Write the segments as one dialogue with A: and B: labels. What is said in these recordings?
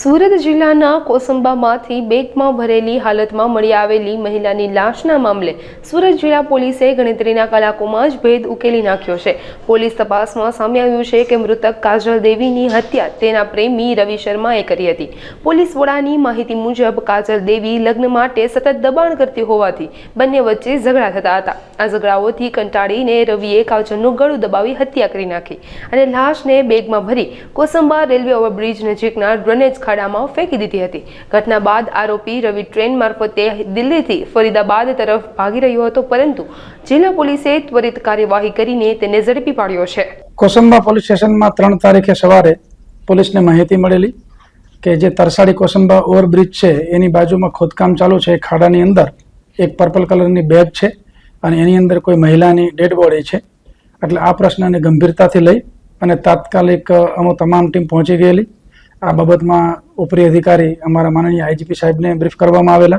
A: સુરત જિલ્લાના કોસંબામાંથી બેગમાં ભરેલી હાલતમાં મળી આવેલી મહિલાની લાશના મામલે સુરત જિલ્લા પોલીસે ગણતરીના કલાકોમાં જ ભેદ ઉકેલી નાખ્યો છે. પોલીસ તપાસમાં સામે આવ્યું છે કે મૃતક કાજલ દેવીની હત્યા તેના પ્રેમી રવિ શર્માએ કરી હતી. પોલીસ વડાની માહિતી મુજબ કાજલ દેવી લગ્ન માટે સતત દબાણ કરતી હોવાથી બંને વચ્ચે ઝઘડા થતા હતા. આ ઝઘડાઓથી કંટાળીને રવિએ કાજલનું ગળું દબાવી હત્યા કરી નાખી અને લાશને બેગમાં ભરી કોસંબા રેલવે ઓવરબ્રિજ નજીકના ડ્રેનેજ ખાડામાં ફેંકી દીધી હતી. ઘટના બાદ આરોપી રવિ ટ્રેન મારફતે દિલ્હીથી ફરીદાબાદ તરફ ભાગી રહ્યો હતો, પરંતુ જિલ્લા પોલીસે ત્વરિત કાર્યવાહી કરીને તેને ઝડપી પાડ્યો છે.
B: કોસંબા પોલીસ સ્ટેશનમાં ત્રણ તારીખે સવારે પોલીસને માહિતી મળેલી કે જે તરસાડી કોસંબા ઓવરબ્રિજ છે, એની બાજુમાં ખોદકામ ચાલુ છે. ખાડાની અંદર એક પર્પલ કલરની બેગ છે અને એની અંદર કોઈ મહિલાની ડેડ બોડી છે. એટલે આ પ્રશ્નને ગંભીરતાથી લઈ અને તાત્કાલિક અમો તમામ ટીમ પહોંચી ગયેલી. આ બાબતમાં ઉપરી અધિકારી અમારા માનનીય આઈજીપી સાહેબને બ્રીફ કરવામાં આવેલા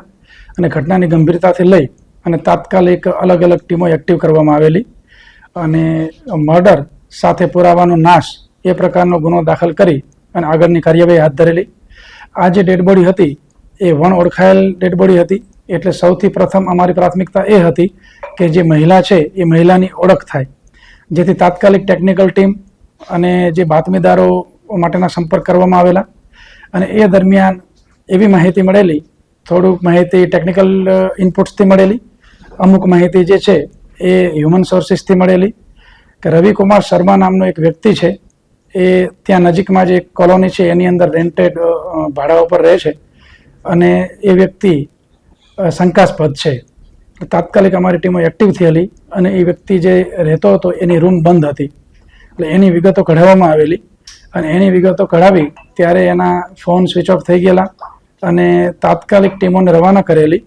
B: અને ઘટનાની ગંભીરતાથી લઈ અને તાત્કાલિક અલગ અલગ ટીમો એક્ટિવ કરવામાં આવેલી અને મર્ડર સાથે પુરાવાનો નાશ એ પ્રકારનો ગુનો દાખલ કરી અને આગળની કાર્યવાહી હાથ ધરેલી. આ જે ડેડ હતી એ વણ ઓળખાયેલ ડેડ હતી, એટલે સૌથી પ્રથમ અમારી પ્રાથમિકતા એ હતી કે જે મહિલા છે એ મહિલાની ઓળખ થાય. જેથી તાત્કાલિક ટેકનિકલ ટીમ અને જે બાતમીદારો માટેના સંપર્ક કરવામાં આવેલા. અને એ દરમિયાન એવી માહિતી મળેલી, થોડુંક માહિતી ટેકનિકલ ઇનપુટ્સથી મળેલી. અમુક માહિતી જે છે એ હ્યુમન સોર્સિસથી મળેલી. કે રવિકુમાર શર્મા નામનો એક વ્યક્તિ છે, એ ત્યાં નજીકમાં જે કોલોની છે, એની અંદર રેન્ટેડ ભાડા ઉપર રહે છે. અને એ વ્યક્તિ શંકાસ્પદ છે. તાત્કાલિક અમારી ટીમો એક્ટિવ થયેલી અને એ વ્યક્તિ જે રહેતો હતો એની રૂમ બંધ હતી. એટલે એની વિગતો કઢાવવામાં આવેલી. અને એની વિગતો કઢાવી, ત્યારે એના ફોન સ્વિચ ઓફ થઈ ગયેલા અને તાત્કાલિક ટીમોને રવાના કરેલી.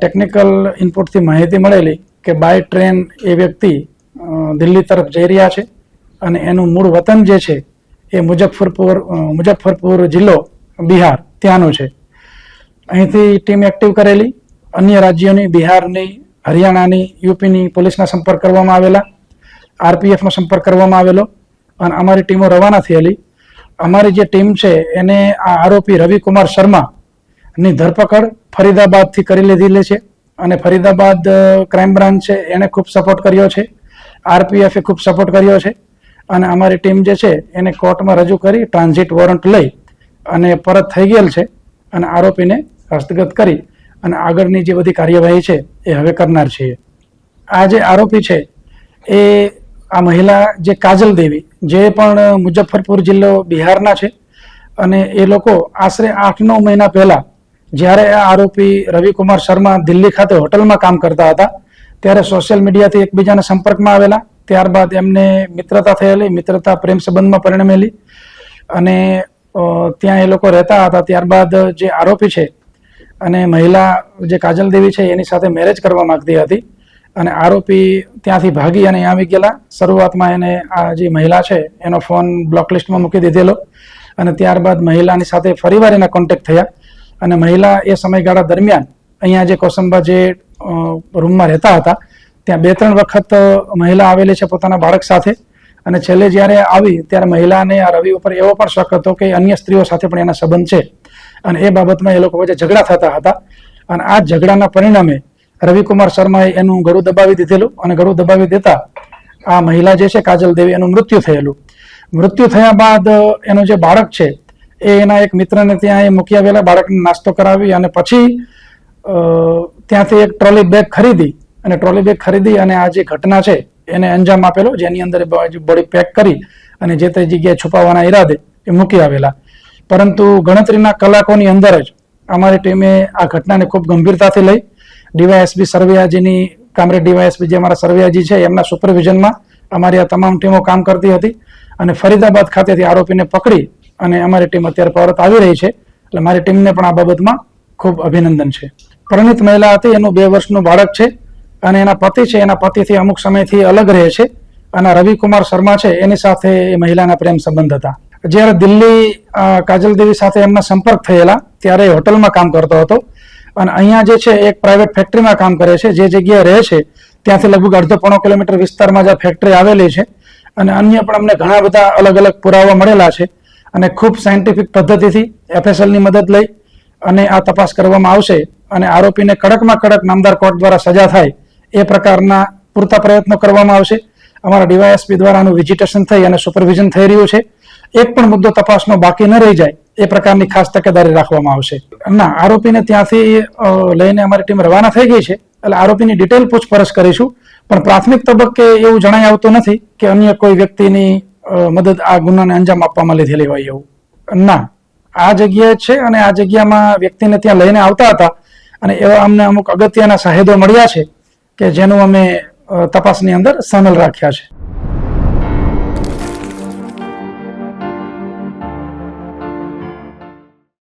B: ટેકનિકલ ઇનપુટથી માહિતી મળેલી કે બાય ટ્રેન એ વ્યક્તિ દિલ્હી તરફ જઈ રહ્યા છે અને એનું મૂળ વતન જે છે એ મુઝફ્ફરપુર મુઝફ્ફરપુર જિલ્લો, બિહાર, ત્યાંનો છે. અહીંથી ટીમ એક્ટિવ કરેલી. અન્ય રાજ્યોની, બિહારની, હરિયાણાની, યુપીની પોલીસના સંપર્ક કરવામાં આવેલા. આરપીએફનો સંપર્ક કરવામાં આવેલો. અને અમારી ટીમો રવાના થયેલી. અમારી જે ટીમ છે, એને આ આરોપી રવિકુમાર શર્મા ની ધરપકડ ફરીદાબાદથી કરી લીધેલી છે. અને ફરીદાબાદ ક્રાઇમ બ્રાન્ચ છે એણે ખૂબ સપોર્ટ કર્યો છે. આરપીએફે ખૂબ સપોર્ટ કર્યો છે. અને અમારી ટીમ જે છે, એને કોર્ટમાં રજૂ કરી ટ્રાન્ઝિટ વોરંટ લઈ અને પરત થઈ ગયેલ છે અને આરોપીને હસ્તગત કરી અને આગળની જે બધી કાર્યવાહી છે, એ હવે કરનાર છીએ. આ જે આરોપી છે, એ આ મહિલા જે કાજલ દેવી જે પણ મુઝફ્ફરપુર જિલ્લો બિહારના છે. અને એ લોકો આશરે આઠ નવ મહિના પહેલા જ્યારે આ આરોપી રવિકુમાર શર્મા દિલ્હી ખાતે હોટલમાં કામ કરતા હતા, ત્યારે સોશિયલ મીડિયાથી એકબીજાના સંપર્કમાં આવેલા, ત્યારબાદ એમને મિત્રતા થયેલી, મિત્રતા પ્રેમ સંબંધમાં પરિણમેલી અને ત્યાં એ લોકો રહેતા હતા. ત્યારબાદ જે આરોપી છે અને મહિલા જે કાજલ દેવી છે, એની સાથે મેરેજ કરવા માંગતી હતી. અને આરોપી ત્યાંથી ભાગી અને આવી ગયેલા. શરૂઆતમાં એને આ જે મહિલા છે, એનો ફોન બ્લોક લિસ્ટમાં મૂકી દીધેલો. અને ત્યારબાદ મહિલાની સાથે ફરીવાર એના કોન્ટેક્ટ થયા. અને મહિલા એ સમયગાળા દરમિયાન અહીંયા જે કોસંબા જે રૂમમાં રહેતા હતા, ત્યાં બે ત્રણ વખત મહિલા આવેલી છે પોતાના બાળક સાથે. અને છેલ્લે જ્યારે આવી, ત્યારે મહિલાને આ રવિ ઉપર એવો પણ શક હતો કે અન્ય સ્ત્રીઓ સાથે પણ એના સંબંધ છે. અને એ બાબતમાં એ લોકો વચ્ચે ઝઘડા થતા હતા. અને આ ઝઘડાના પરિણામે રવિકુમાર શર્માએ એનું ગળું દબાવી દીધેલું અને ગળું દબાવી દેતા આ મહિલા જે છે, કાજલ દેવી, એનું મૃત્યુ થયેલું. મૃત્યુ થયા બાદ એનું જે બાળક છે, એ એના એક મિત્રને ત્યાં એ મૂકી આવેલા, બાળકને નાસ્તો કરાવી અને પછી ત્યાંથી એક ટ્રોલી બેગ ખરીદી અને ટ્રોલી બેગ ખરીદી અને આ જે ઘટના છે, એને અંજામ આપેલો, જેની અંદર બોડી પેક કરી અને જે તે જગ્યાએ છુપાવવાના ઈરાદે એ મૂકી આવેલા. પરંતુ ગણતરીના કલાકોની અંદર જ અમારી ટીમે આ ઘટનાને ખૂબ ગંભીરતાથી લઈ ડીવાયએસબી સરવૈયાજીની, કામરેજ ડીવાયએસબી જે અમારા સરવૈયાજી છે, એમના સુપરવિઝનમાં અમારી આ તમામ ટીમો કામ કરતી હતી. અને ફરીદાબાદ ખાતેથી આરોપીને પકડી અને અમારી ટીમ અત્યારે પરત આવી રહી છે. એટલે મારી ટીમને પણ આ બાબતમાં ખૂબ અભિનંદન છે. પરણિત મહિલા હતી, એનું બે વર્ષનું બાળક છે અને એના પતિ છે. એના પતિથી અમુક સમયથી અલગ રહે છે અને રવિકુમાર શર્મા છે, એની સાથે એ મહિલાના પ્રેમ સંબંધ હતા. જ્યારે દિલ્હી કાજલ દેવી સાથે એમના સંપર્ક થયેલા, ત્યારે એ હોટલમાં કામ કરતો હતો. અને અહીંયા જે છે, એક પ્રાઇવેટ ફેક્ટરીમાં કામ કરે છે, જે જગ્યાએ રહે છે, ત્યાંથી લગભગ અડધો પોણો કિલોમીટર વિસ્તારમાં જ આ ફેક્ટરી આવેલી છે. અને અન્ય પણ અમને ઘણા બધા અલગ અલગ પુરાવા મળેલા છે. અને ખૂબ સાયન્ટિફિક પદ્ધતિથી એફએસએલની મદદ લઈ અને આ તપાસ કરવામાં આવશે અને આરોપીને કડકમાં કડક નામદાર કોર્ટ દ્વારા સજા થાય એ પ્રકારના પૂરતા પ્રયત્નો કરવામાં આવશે. અમારા ડીવાયએસપી દ્વારા આનું વિઝિટેશન થઈ અને સુપરવિઝન થઈ રહ્યું છે. એક પણ મુદ્દો તપાસનો બાકી ન રહી જાય. એ પ્રકારની ખાસ તકેદારી રાખવામાં આવશે. ના, આરોપીને ત્યાંથી લઈને અમારી ટીમ રવાના થઈ ગઈ છે. એટલે આરોપીની ડિટેલ પૂછપરછ કરીશું. પણ પ્રાથમિક તબક્કે એવું જણાઈ આવતું નથી કે અન્ય કોઈ વ્યક્તિની મદદ આ ગુનાને અંજામ આપવામાં લીધેલી હોય એવું. ના, આ જગ્યાએ છે અને આ જગ્યામાં વ્યક્તિને ત્યાં લઈને આવતા હતા. અને એવા અમને અમુક અગત્યના સાહેદો મળ્યા છે કે જેનું અમે તપાસની અંદર સામેલ રાખ્યા છે.